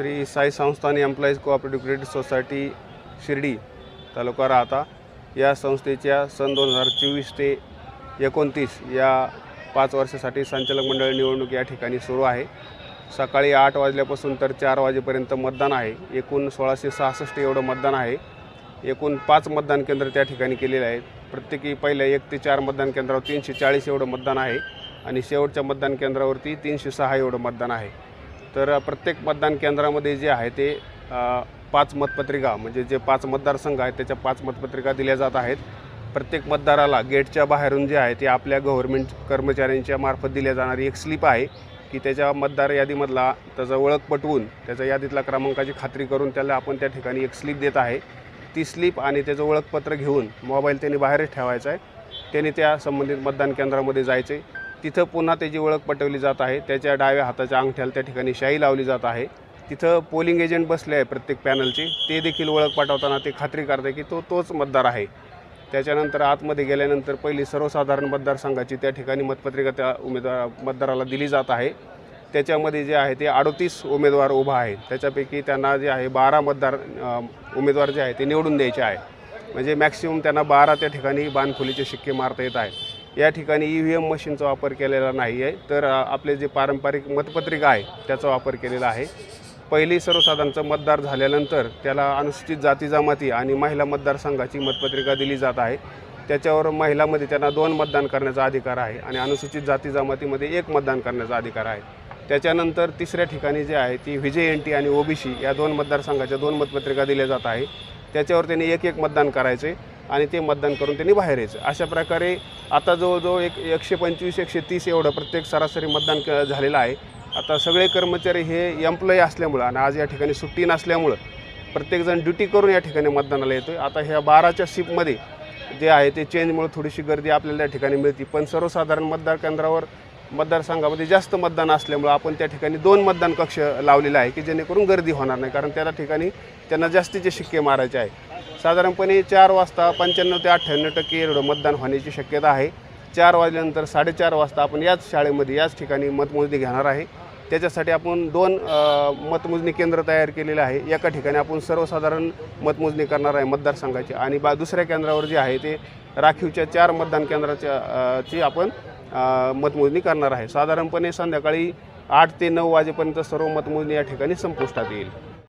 Shri Sai Sansthan employees cooperative credit society Shirdi taluka Rahata. या संस्थेच्या सन दोन हजार चोवीस ते एकोणतीस या पाच वर्षासाठी संचालक मंडळ निवडणूक या ठिकाणी सुरू आहे. सकाळी आठ वाजल्यापासून तर चार वाजेपर्यंत मतदान आहे. एकूण सोळाशे सहासष्ट एवढं मतदान आहे. एकूण पाच मतदान केंद्र त्या ठिकाणी केलेले आहेत. प्रत्येकी पहिल्या एक ते चार मतदान केंद्रावर तीनशे चाळीस एवढं मतदान आहे आणि शेवटच्या मतदान केंद्रावरती तीनशे सहा एवढं मतदान आहे. तर प्रत्येक मतदान केंद्रामध्ये जे आहे ते पाच मतपत्रिका म्हणजे जे पाच मतदारसंघ आहेत त्याच्या पाच मतपत्रिका दिल्या जात आहेत. प्रत्येक मतदाराला गेटच्या बाहेरून जे आहे ते आपल्या गव्हर्मेंट कर्मचाऱ्यांच्या मार्फत दिल्या जाणारी एक स्लिप आहे की त्याच्या मतदार यादीमधला त्याचा ओळख पटवून त्याच्या यादीतला क्रमांकाची खात्री करून त्याला आपण त्या ठिकाणी एक स्लिप देत आहे. ती स्लिप आणि त्याचं ओळखपत्र घेऊन मोबाईल त्यांनी बाहेरच ठेवायचा आहे. त्यांनी त्या संबंधित मतदान केंद्रामध्ये जायचे तिथं पुन्हा त्याची ओळख पटवली जात आहे. त्याच्या डाव्या हाताच्या अंगठ्याला त्या ठिकाणी शाई लावली जात आहे. तिथं पोलिंग एजंट बसले आहे प्रत्येक पॅनलचे. ते देखील ओळख पाठवताना ते खात्री करते की तो तोच मतदार आहे. त्याच्यानंतर आतमध्ये गेल्यानंतर पहिली सर्वसाधारण मतदारसंघाची त्या ठिकाणी मतपत्रिका त्या उमेदवार मतदाराला दिली जात आहे. त्याच्यामध्ये जे आहे ते अडतीस उमेदवार उभा आहे. त्याच्यापैकी त्यांना जे आहे बारा मतदार उमेदवार जे आहे ते निवडून द्यायचे आहे. म्हणजे मॅक्सिमम त्यांना बारा त्या ठिकाणी बाणफुलीचे शिक्के मारता येत आहेत. या ठिकाणी ई व्ही एम मशीनचा वापर केलेला नाही आहे तर आपले जे पारंपरिक मतपत्रिका आहे त्याचा वापर केलेला आहे. पहिली सर्वसाधारणचं मतदार झाल्यानंतर त्याला अनुसूचित जाती जमाती आणि महिला मतदारसंघाची मतपत्रिका दिली जात आहे. त्याच्यावर महिलामध्ये त्यांना दोन मतदान करण्याचा अधिकार आहे आणि अनुसूचित जाती जमातीमध्ये एक मतदान करण्याचा अधिकार आहे. त्याच्यानंतर तिसऱ्या ठिकाणी जे आहे ती व्ही जे एन टी आणि ओबीसी या दोन मतदारसंघाच्या दोन मतपत्रिका दिल्या जात आहे. त्याच्यावर त्यांनी एक एक मतदान करायचे आणि ते मतदान करून त्यांनी बाहेर यायचं. अशा प्रकारे आता जवळजवळ एक एकशे पंचवीस एकशे तीस एवढं प्रत्येक सरासरी मतदान क झालेलं आहे. आता सगळे कर्मचारी हे एम्प्लॉई असल्यामुळं आणि आज या ठिकाणी सुट्टी नसल्यामुळं प्रत्येकजण ड्युटी करून या ठिकाणी मतदानाला येतो आहे आता ह्या बाराच्या शिपमध्ये जे आहे ते चेंजमुळे थोडीशी गर्दी आपल्याला या ठिकाणी मिळते. पण सर्वसाधारण मतदार केंद्रावर मतदारसंघामध्ये जास्त मतदान असल्यामुळं आपण त्या ठिकाणी दोन मतदान कक्ष लावलेला आहे की जेणेकरून गर्दी होणार नाही कारण त्या ठिकाणी त्यांना जास्तीचे शिक्के मारायचे आहे साधारणपणे चार वाजता पंच्याण्णव ते अठ्ठ्याण्णव टक्के एवढं मतदान होण्याची शक्यता आहे. चार वाजल्यानंतर साडेचार वाजता आपण याच शाळेमध्ये याच ठिकाणी मतमोजणी घेणार आहे. त्याच्यासाठी आपण दोन मतमोजणी केंद्र तयार केलेले आहे. एका ठिकाणी आपण सर्वसाधारण मतमोजणी करणार आहे मतदारसंघाची. आणि बा दुसऱ्या केंद्रावर जे आहे ते राखीवच्या चार मतदान केंद्राच्या ची आपण मतमोजणी करणार आहे. साधारणपणे संध्याकाळी आठ ते नऊ वाजेपर्यंत सर्व मतमोजणी या ठिकाणी संपुष्टात येईल.